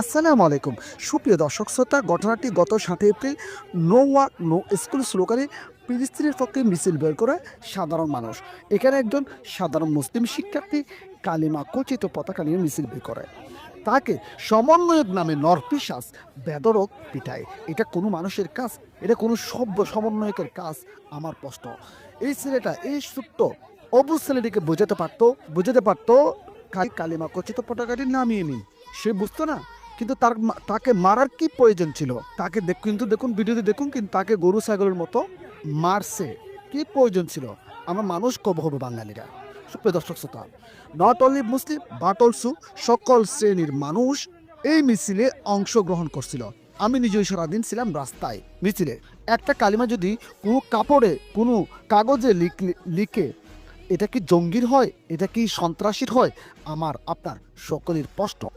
আসসালামু আলাইকুম। সুপ্রিয় দর্শক শ্রোতা, ঘটনাটি গত সাতই April no walk no school স্লোগানে ফিলিস্তিনের পক্ষে মিছিল বের করে সাধারণ মানুষ। এখানে একজন সাধারণ মুসলিম শিক্ষার্থী কালিমা কচিত পতাকা নিয়ে মিছিল বের করে। তাকে সমন্বয়ক নামে নরপিসাস বেদরক পিটায়। এটা কোনো মানুষের কাজ, এটা কোনো সভ্য সমন্বয়কের কাজ, আমার প্রশ্ন। এই ছেলেটা এই ছোট্ট অবু ছেলেটিকে বোঝাতে পারতো বোঝাতে পারতো, কাল- কালিমা কচিত পতাকাটি নামিয়ে নিন। সে বুঝতো না, কিন্তু তার তাকে মারার কি প্রয়োজন ছিল? তাকে দেখ, কিন্তু দেখুন, ভিডিওতে দেখুন, কিন্তু তাকে গরু ছাগলের মতো মারছে। কি প্রয়োজন ছিল? আমরা মানুষ কব হব বাঙালিরা। সুপ্রিয় দর্শক শ্রোতা, not only Muslim, but also সকল শ্রেণির মানুষ এই মিছিলে অংশগ্রহণ করছিল। আমি নিজেই সারাদিন ছিলাম রাস্তায় মিছিলে। একটা কালিমা যদি কোনো কাপড়ে, কোনো কাগজে লিখে এটা কি জঙ্গির হয়? এটা কি সন্ত্রাসীর হয়? আমার আপনার সকলের প্রশ্ন।